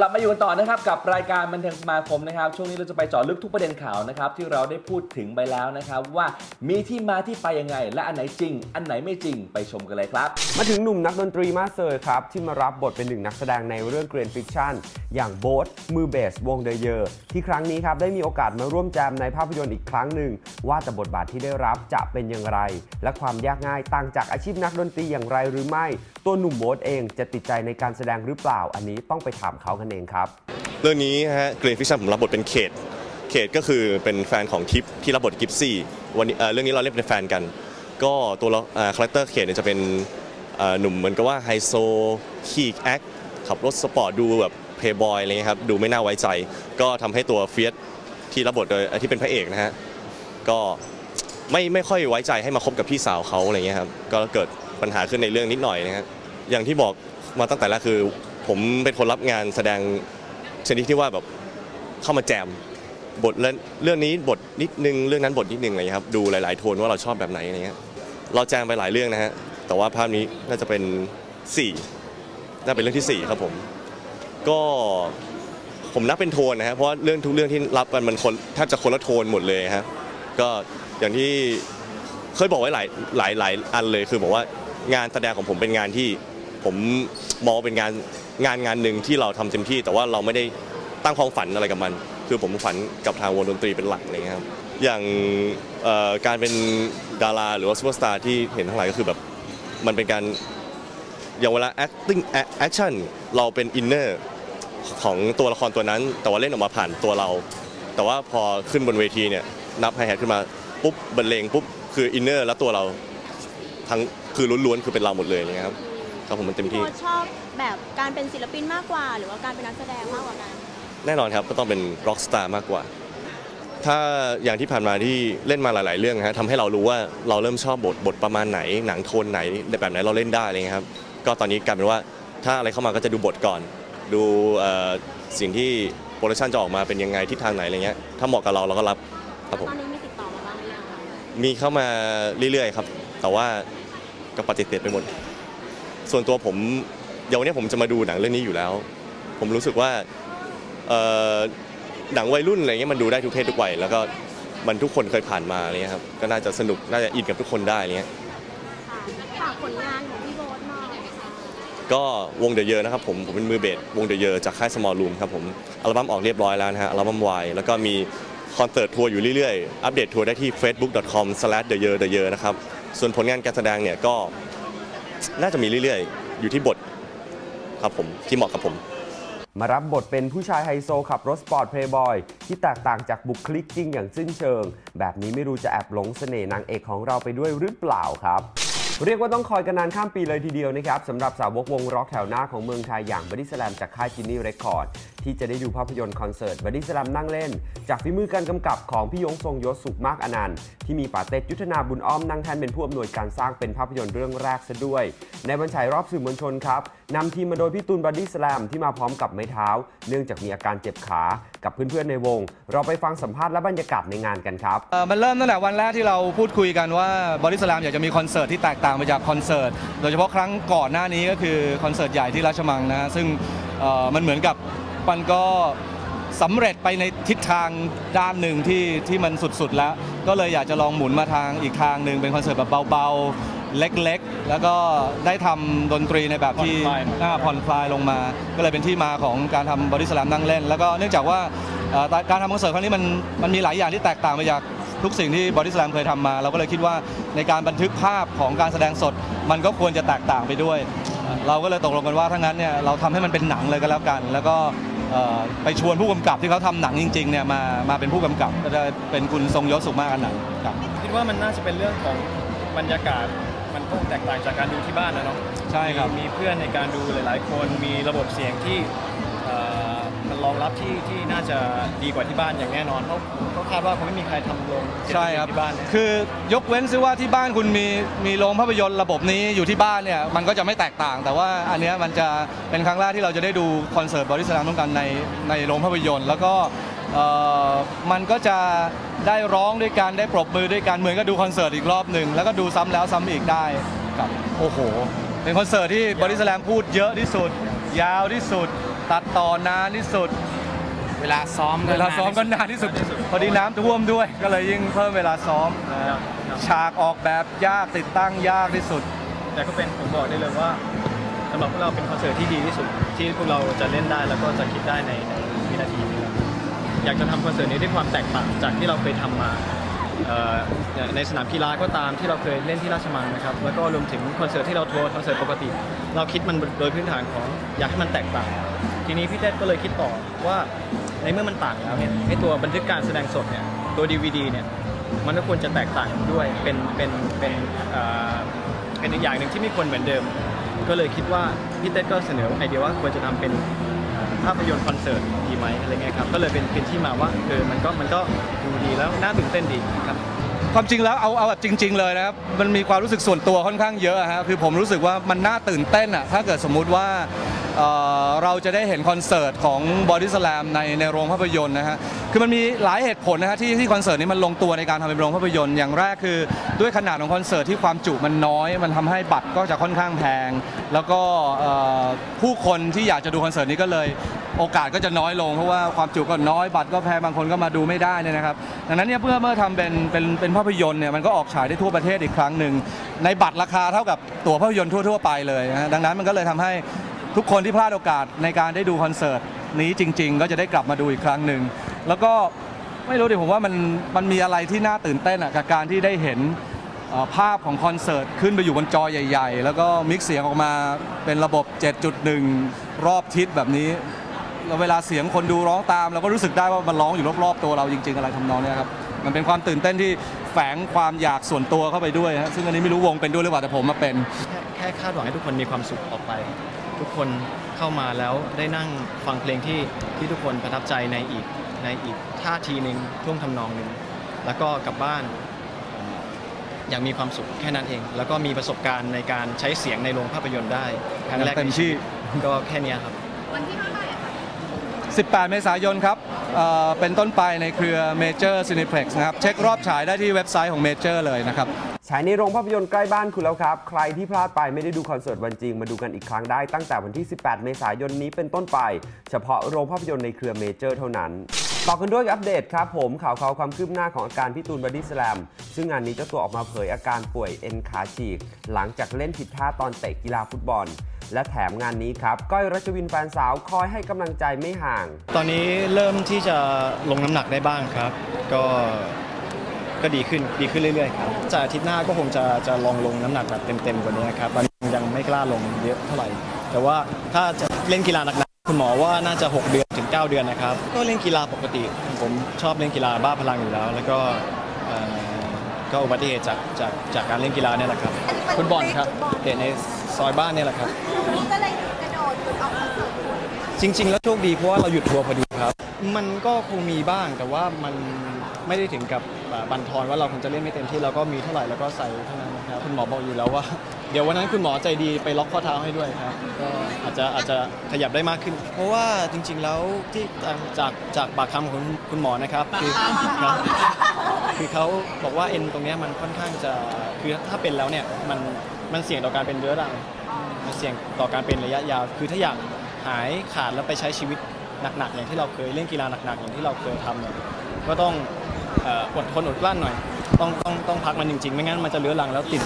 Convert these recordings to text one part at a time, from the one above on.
กลับมาอยู่กันต่อนะครับกับรายการบันเทิงสมาคมนะครับช่วงนี้เราจะไปเจาะลึกทุกประเด็นข่าวนะครับที่เราได้พูดถึงไปแล้วนะครับว่ามีที่มาที่ไปยังไง และอันไหนจริง อันไหนไม่จริงไปชมกันเลยครับ มาถึงหนุ่มนักดนตรีมาสเซอร์ครับ ที่มารับบทเป็นหนึ่งนักแสดงในเรื่องเกรนฟิกชันอย่างโบ๊ทมือเบสวงเดอะเยอร์ที่ครั้งนี้ครับได้มีโอกาสมาร่วมแจมในภาพยนตร์อีกครั้งหนึ่งว่าแต่บทบาทที่ได้รับจะเป็นอย่างไร และความยากง่ายต่างจากอาชีพนักดนตรีอย่างไรหรือไม่ ตัวหนุ่มโบ๊ทเองจะติดใจในการแสดงหรือเปล่า อันนี้ต้องไปถามเขากันเองครับ เรื่องนี้ฮะเกรนฟิชชั่นผมรับบทเป็นเขต เขตก็คือเป็นแฟนของทิปที่รับบทกิฟซี่วันนี้เรื่องนี้เราเล่นเป็นแฟนกัน ก็ตัวเราคาแรคเตอร์เขตเนี่ยจะเป็นหนุ่มเหมือนกับว่าไฮโซขี่แอคขับรถสปอร์ตดูแบบเพย์บอยอะไรเงี้ยครับดูไม่น่าไว้ใจ ก็ทำให้ตัวเฟียสที่รับบทโดยที่เป็นพระเอกนะฮะก็ไม่ไม่ค่อยไว้ใจให้มาคบกับพี่สาวเขาอะไรเงี้ยครับก็เกิดปัญหาขึ้นในเรื่องนิดหน่อยนะฮะอย่างที่บอกมาตั้งแต่แรกคือ ผมเป็นคนรับงานแสดงชนิดที่ว่าแบบเข้ามาแจมบทเรื่องนี้บทนิดนึงเรื่องนั้นบทนิดนึงอะไรครับดูหลาย ๆ โทนว่าเราชอบแบบไหนอะไรเงี้ยเราแจมไปหลายเรื่องนะฮะแต่ว่าภาพนี้น่าจะเป็น4น่าเป็นเรื่องที่ 4 ครับผม ก็ผมนับเป็นโทนนะฮะเพราะเรื่องทุกเรื่องที่รับกันมันคนแทบจะคนละโทนหมดเลยฮะก็อย่างที่เคยบอกไว้หลายหลายหลายอันเลยคือบอกว่างานแสดงของผมเป็นงานที่ผมมองเป็นงาน งานงานหนึ่งที่เราทำเต็มที่ แต่ว่าเราไม่ได้ตั้งความฝันอะไรกับมัน คือผมฝันกับทางวงดนตรีเป็นหลักอะไรเงี้ยครับอย่างการเป็นดาราหรือว่าซูเปอร์สตาร์ที่เห็นทั้งหลายก็คือแบบมันเป็นการอย่างเวลา acting action เราเป็น inner ของตัวละครตัวนั้น แต่ว่าเล่นออกมาผ่านตัวเรา แต่ว่าพอขึ้นบนเวทีเนี่ยนับไฮแฮทขึ้นมาปุ๊บบรรเลงปุ๊บคืออินเนอร์แล้วตัวเราทั้งคือล้วนๆคือเป็นเราหมดเลยนี่ยครับ ครับผมมันเต็มที่โค้ชชอบแบบการเป็นศิลปินมากกว่า หรือว่าการเป็นนักแสดงมากกว่ากัน แน่นอนครับก็ต้องเป็นร็อกสตาร์มากกว่า ถ้าอย่างที่ผ่านมาที่เล่นมาหลาย ๆ เรื่องนะฮะทำให้เรารู้ว่าเราเริ่มชอบบทบทประมาณไหน หนังโทนไหนแบบไหนเราเล่นได้อะไรเงี้ยครับ ก็ตอนนี้กลายเป็นว่าถ้าอะไรเข้ามาก็จะดูบทก่อน ดูเอ่อสิ่งที่โปรดักชันจะออกมาเป็นยังไงทิศทางไหนอะไรเงี้ยถ้าเหมาะกับเราเราก็รับครับผมตอนนี้มีติดต่อมาบ้างหรือยังคะมีเข้ามาเรื่อย ๆ ครับ แต่ว่าก็ปฏิเสธไปหมด ส่วนตัวผมเดี๋ยววันนี้ผมจะมาดูหนังเรื่องนี้อยู่แล้ว ผมรู้สึกว่าเอ่อหนังวัยรุ่นอะไรเงี้ยมันดูได้ทุกเพศทุกวัยแล้วก็มันทุกคนเคยผ่านมาอะไรเงี้ยครับก็น่าจะสนุกน่าจะอินกับทุกคนได้อะไรเงี้ยค่ะฝากผลงานของพี่โบ๊ทหน่อยค่ะก็วงเดอะเยอนะครับผมผมเป็นมือเบสวงเดอะเยอจากค่าย Small Room ครับผมอัลบั้มออกเรียบร้อยแล้วนะฮะอัลบั้มวายแล้วก็มีคอนเสิร์ตทัวร์อยู่เรื่อยๆ อัปเดตทัวร์ได้ที่ facebook.com/theyear the นะครับ ส่วนผลงานการแสดงเนี่ยก็ น่าจะมีเรื่อยๆ อยู่ที่บทครับผมที่เหมาะกับผม มารับบทเป็นผู้ชายไฮโซขับรถสปอร์ตเพลย์บอยที่แตกต่างจากบุคลิกจริงอย่างสิ้นเชิง แบบนี้ไม่รู้จะแอบหลงเสน่ห์นางเอกของเราไปด้วยหรือเปล่าครับ เรียกว่าต้องคอยกันนานข้ามปีเลยทีเดียวนะครับสำหรับสาวกวงร็อกแถวหน้าของเมืองไทยอย่างบ o ดี้สแลมจากค่ายจินนี่เรคคอร์ดที่จะได้ดูภาพยนตร์คอนเสิร์ตบ o ดี้สแลมนั่งเล่น จากฝีมือการกำกับของพี่ยงทรงยศสุขมากอนันต์ที่มีป่าเต็ดยุทธนาบุญอ้อมนั่งแทนเป็นผู้อำนวยการสร้างเป็นภาพยนตร์เรื่องแรกซะด้วย ในบรรชัยรอบสื่อมวลชนครับนำทีมมาโดยพี่ตูนบอดี้สแลมที่มาพร้อมกับไม้เท้า เนื่องจากมีอาการเจ็บขากับเพื่อนๆในวง เราไปฟังสัมภาษณ์และบรรยากาศในงานกันครับเออมันเริ่มตั้งแต่วันแรกที่เราพูดคุยกันว่าบริสลมอยากจะมีคอนเสิร์ตที่แตกต่างไปจากคอนเสิร์ตโดยเฉพาะครั้งก่อนหน้านี้ก็คือคอนเสิร์ตใหญ่ที่ราชมังนะซึ่งเอ่อมันเหมือนกับมันก็สำเร็จไปในทิศทางด้านหนึ่งที่ที่มันสุดๆแล้ว ก็เลยอยากจะลองหมุนมาทางอีกทางหนึ่งเป็นคอนเสิร์ตแบบเบาๆ เล็กๆ แล้วก็ได้ทำดนตรีในแบบที่อ่าผ่อนคลายลงมา ก็เลยเป็นที่มาของการทำบริสลามนั่งเล่น แล้วก็เนื่องจากว่าเอ่อการทำคอนเสิร์ตครั้งนี้มันมันมีหลายอย่างที่แตกต่างไปจาก ทุกสิ่งที่บอดี้สแลมเคยทำมา เราก็เลยคิดว่าในการบันทึกภาพของการแสดงสด มันก็ควรจะแตกต่างไปด้วย เราก็เลยตกลงกันว่าถ้างั้นเนี่ยเราทำให้มันเป็นหนังเลยก็แล้วกัน แล้วก็เอ่อไปชวนผู้กำกับที่เขาทำหนังจริงๆเนี่ยมามาเป็นผู้กำกับก็จะเป็นคุณทรงยศสุขมากอันหนังครับคิดว่ามันน่าจะเป็นเรื่องของบรรยากาศมันคงแตกต่างจากการดูที่บ้านนะเนาะใช่ครับมีมีเพื่อนในการดูหลาย ๆ คนมีระบบเสียงที่เอ่อมันร องรับที่ที่น่าจะดีกว่าที่บ้านอย่างแน่นอนเพราะเขาคาดว่าคงไม่มีใครทำลงใช่ครับ ที่บ้านนะคือยกเว้นซิว่าที่บ้านคุณมีมีโรงภาพยนตร์ระบบนี้อยู่ที่บ้านเนี่ยมันก็จะไม่แตกต่าง แต่ว่าอันเนี้ยมันจะเป็นครั้งแรกที่เราจะได้ดูคอนเสิร์ตบริสลามร่วมกันในในโรงภาพยนตร์ แล้วก็เอ่อมันก็จะได้ร้องด้วยกันได้ปรบมือด้วยกันเหมือนก็ดูคอนเสิร์ตอีกรอบหนึ่งแล้วก็ดูซ้ำแล้วซ้ำอีกได้ครับโอ้โห เป็นคอนเสิร์ตที่บริสแลมพูดเยอะที่สุด ยาวที่สุด ตัดต่อนานที่สุด เวลาซ้อมเวลาซ้อมก็นานที่สุด พอดีน้ำท่วมด้วย ก็เลยยิ่งเพิ่มเวลาซ้อมนะฮะฉากออกแบบยากติดตั้งยากที่สุด แต่ก็เป็นผมบอกได้เลยว่าสำหรับพวกเราเป็นคอนเสิร์ตที่ดีที่สุด ที่พวกเราจะเล่นได้แล้วก็จะคิดได้ในในวินาทีนี้ครับอยากจะทำคอนเสิร์ตนี้ด้วยความแตกต่างจากที่เราเคยทำมาเอ่อในสนามกีฬาก็ตามที่เราเคยเล่นที่ราชมังนะครับแล้วก็รวมถึงคอนเสิร์ตที่เราทัวร์คอนเสิร์ตปกติ เราคิดมันโดยพื้นฐานของอยากให้มันแตกต่าง ทีนี้พี่เต้ก็เลยคิดต่อว่าในเมื่อมันต่างแล้วเนี่ยไอตัวบันทึกการแสดงสดเนี่ยตัว DVD เนี่ยมันก็ควรจะแตกต่างด้วยเป็นเป็นเป็นเอ่อเป็นอีกอย่างหนึ่งที่ไม่ควรเหมือนเดิม ก็เลยคิดว่าพี่เต้ก็เสนอไอเดียว่าควรจะทำเป็นภาพยนตร์คอนเสิร์ตดีไหมอะไรเงี้ยครับก็เลยเป็นเป็นที่มาว่าเออมันก็มันก็ดูดีแล้วน่าตื่นเต้นดีครับความจริงแล้วเอาเอาแบบจริง ๆ เลยนะครับมันมีความรู้สึกส่วนตัวค่อนข้างเยอะอะฮะคือผมรู้สึกว่ามันน่าตื่นเต้นอะถ้าเกิดสมมุติว่า เราจะได้เห็นคอนเสิร์ตของบอดี้สแลมในในโรงภาพยนตร์นะฮะ คือมันมีหลายเหตุผลนะฮะที่ที่คอนเสิร์ตนี้มันลงตัวในการทำเป็นโรงภาพยนตร์ อย่างแรกคือด้วยขนาดของคอนเสิร์ตที่ความจุมันน้อย มันทำให้บัตรก็จะค่อนข้างแพง แล้วก็ผู้คนที่อยากจะดูคอนเสิร์ตนี้ก็เลย โอกาสก็จะน้อยลงเพราะว่าความจุก็น้อยบัตรก็แพงบางคนก็มาดูไม่ได้เนี่ยนะครับ ดังนั้นเนี่ยเพื่อเมื่อทำเป็นเป็นเป็นภาพยนตร์เนี่ยมันก็ออกฉายได้ทั่วประเทศอีกครั้งหนึ่งในบัตรราคาเท่ากับตั๋วภาพยนตร์ทั่ว ๆ ไปเลยนะดังนั้นมันก็เลยทำให้ ทุกคนที่พลาดโอกาสในการได้ดูคอนเสิร์ตนี้จริง ๆ ก็จะได้กลับมาดูอีกครั้งหนึ่งแล้วก็ไม่รู้ดิผมว่ามันมันมีอะไรที่น่าตื่นเต้นอะกับการที่ได้เห็นภาพของคอนเสิร์ตขึ้นไปอยู่บนจอใหญ่ ๆ แล้วก็มิกซ์เสียงออกมาเป็นระบบ 7.1 รอบทิศแบบนี้แล้วเวลาเสียงคนดูร้องตามเราก็รู้สึกได้ว่ามันร้องอยู่รอบๆตัวเราจริง ๆ อะไรทำนองเนี้ยครับมันเป็นความตื่นเต้นที่แฝงความอยากส่วนตัวเข้าไปด้วยฮะซึ่งอันนี้ไม่รู้วงเป็นด้วยหรือเปล่าแต่ผมมาเป็น แค่คาดหวังให้ทุกคนมีความสุขออกไป ทุกคนเข้ามาแล้วได้นั่งฟังเพลงที่ที่ทุกคนประทับใจในอีกในอีกท่าทีหนึ่งท่วงทำนองหนึ่งแล้วก็กลับบ้านเอ่ออย่างมีความสุขแค่นั้นเอง แล้วก็มีประสบการณ์ในการใช้เสียงในโรงภาพยนตร์ได้ครั้งแรกเต็มในที่ชีวิตก็แค่เนี้ยครับ18 เมษายนครับเอ่อเป็นต้นไปในเครือ Major Cineplex นะครับ เช็ครอบฉายได้ที่เว็บไซต์ของ Major เลยนะครับ ฉายในโรงภาพยนตร์ใกล้บ้านคุณแล้วครับ ใครที่พลาดไปไม่ได้ดูคอนเสิร์ตวันจริง มาดูกันอีกครั้งได้ตั้งแต่วันที่ 18 เมษายนนี้เป็นต้นไป เฉพาะโรงภาพยนตร์ในเครือเมเจอร์เท่านั้น ต่อกันด้วยอัปเดตครับผมข่าวข่าวความคืบหน้าของอาการพี่ตูนบอดี้สแลมซึ่งงานนี้เจ้าตัวออกมาเผยอาการป่วยเอ็นขาฉีก หลังจากเล่นผิดท่าตอนเตะกีฬาฟุตบอลและแถมงานนี้ครับ ก้อยรัชวินแฟนสาวคอยให้กำลังใจไม่ห่าง ตอนนี้เริ่มที่จะลงน้ำหนักได้บ้างครับ ก็ ก็ดีขึ้นดีขึ้นเรื่อยๆครับจากอาทิตย์หน้าก็คงจะจะลองลงน้ำหนักแบบเต็มๆกว่านี้ครับตอนนี้ยังไม่กล้าลงเยอะเท่าไหร่ แต่ว่าถ้าจะเล่นกีฬาหนักๆคุณหมอว่าน่าจะ 6 เดือนถึง 9 เดือนนะครับ ก็เล่นกีฬาปกติ ผมชอบเล่นกีฬาบ้าพลังอยู่แล้ว แล้วก็เอ่อก็อุบัติเหตุจากจากจากการเล่นกีฬาเนี่ยแหละครับฟุตบอลครับเตะในซอยบ้านเนี่ยแหละครับ นี่ก็เลยกระโดดหยุดออกคอนเสิร์ตจริง ๆ แล้วโชคดีเพราะว่าเราหยุดทัวร์พอดีครับ มันก็คงมีบ้างแต่ว่ามันไม่ได้ถึงกับแบันทอนว่าเราคงจะเล่นไม่เต็มที่เราก็มีเท่าไหร่แล้วก็ใส่เท่านั้นนะครับคุณหมอบอกอยู่แล้วว่า เดี๋ยววันนั้นคุณหมอใจดีไปล็อกข้อเท้าให้ด้วยครับก็อาจจะอาจจะขยับได้มากขึ้น เพราะว่าจริง ๆ แล้วที่จากจากปากคำของคุณหมอนะครับคือครับคือเขาบอกว่าเอ็นตรงนี้มันค่อนข้างจะคือถ้าเป็นแล้วเนี่ยมันมันเสี่ยงต่อการเป็นเรื้อรังมันเสี่ยงต่อการเป็นระยะยาว คือถ้าอยากหายขาดแล้วไปใช้ชีวิตหนักๆอย่างที่เราเคยเล่นกีฬาหนักๆอย่างที่เราเคยทำเนี่ยก็ต้อง อ่ออดทนอดกลั้นหน่อย ต้องต้องต้องพักมันจริงๆ ไม่งั้นมันจะเลื้อรังแล้วติด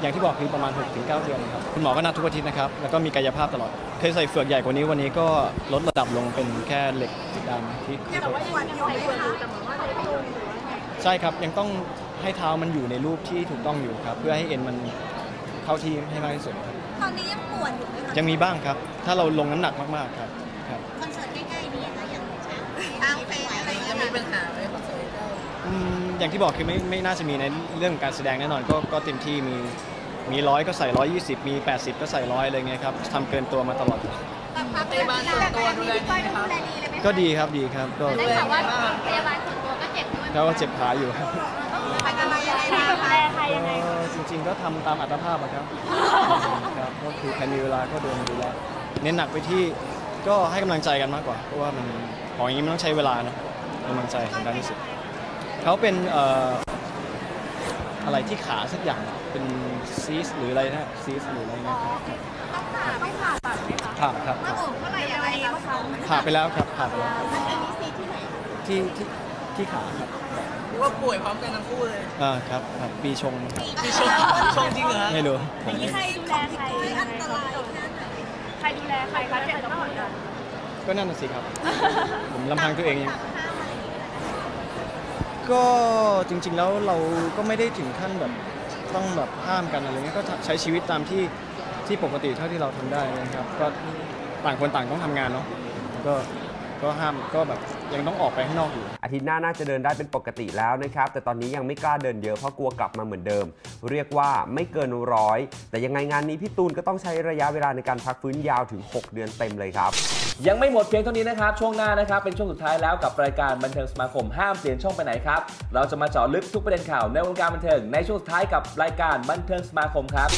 อย่างที่บอกคือประมาณ 6-9 เดือนครับ คุณหมอก็นัดทุกอาทิตย์นะครับ แล้วก็มีกายภาพตลอด เคยใส่เฟือกใหญ่กว่านี้วันนี้ก็ลดระดับลงเป็นแค่เหล็กดำที่ที่ใช่ครับยังต้องให้เท้ามันอยู่ในรูปที่ถูกต้องอยู่ครับ เพื่อให้เอ็นมันเข้าที่ให้มากที่สุดครับตอนนี้ยังปวดอยู่ไหมคะยังมีบ้างครับ ถ้าเราลงน้ำหนักมากๆครับครับคอนเสิร์ตใกล้ๆนี่นะอย่างช้างช้างเพลงอะไรอย่างเงี้ยมีปัญหาไหมค อนเสิร์ตอืมอย่างที่บอกคือไม่ไม่น่าจะมีในเรื่องของการแสดงแน่นอนก็ก็เต็มที่มีมีร้อยก็ใส่ร้อยยี่สิบมี80ก็ใส่ร้อยอะไรเงี้ยครับทำเกินตัวมาตลอด พยาบาลส่วนตัวดูแลดีไหมคะดูแลดีเลยไหมก็ดีครับดีครับก็ได้ข่าวว่าพยาบาลส่วนตัวก็เจ็บด้วยเขาก็เจ็บขาอยู่ครับไปกันมายังไงบ้างคะดูแลใครยังไงเอ่อจริง ๆ ก็ทำตามอัตภาพอะครับครับก็คือใครมีเวลาก็เดินดูแลเน้นหนักไปที่ก็ให้กำลังใจกันมากกว่า เพราะว่ามันของอย่างนี้มันต้องใช้เวลานะกำลังใจสำคัญที่สุด เขาเป็นเอ่ออะไรที่ขาสักอย่างเป็นซีสหรืออะไรนะซีสหรืออะไรเนะครับต้องผ่าต้องผ่าตัดไหมคะผ่าครับหน้าอกเมื่อไหร่อะไรคะเขาผ่าไปแล้วครับผ่าไปแล้วอันนี้ซีที่ไหนที่ที่ที่ขาครับว่าป่วยพร้อมกันทั้งคู่เลยอ่าครับครับปีชงมีชงชงจริงเหรอฮะไม่รู้ผมใครดูแลใครอันตรายแค่ไหนใครดูแลใครคะเจ็บทั้งหมดเลยก็นั่นน่ะสิครับ ผมลำพังตัวเองยัง ก็จริงๆแล้วเราก็ไม่ได้ถึงขั้นแบบต้องแบบห้ามกันอะไรเงี้ยก็ใช้ชีวิตตามที่ที่ปกติเท่าที่เราทำได้นะครับ ก็ต่างคนต่างต้องทำงานเนาะก็ก็ห้ามก็แบบ ยังต้องออกไปข้างนอกอยู่ อาทิตย์หน้าน่าจะเดินได้เป็นปกติแล้วนะครับ แต่ตอนนี้ยังไม่กล้าเดินเยอะเพราะกลัวกลับมาเหมือนเดิม เรียกว่าไม่เกินร้อยแต่ยังไงงานนี้พี่ตูนก็ต้องใช้ระยะเวลาในการพักฟื้นยาวถึง 6 เดือนเต็มเลยครับ ยังไม่หมดเพียงเท่านี้นะครับ ช่วงหน้านะครับเป็นช่วงสุดท้ายแล้วกับรายการบันเทิงสมาคมห้ามเปลี่ยนช่องไปไหนครับ เราจะมาเจาะลึกทุกประเด็นข่าวในวงการบันเทิงในช่วงสุดท้ายกับรายการบันเทิงสมาคมครับ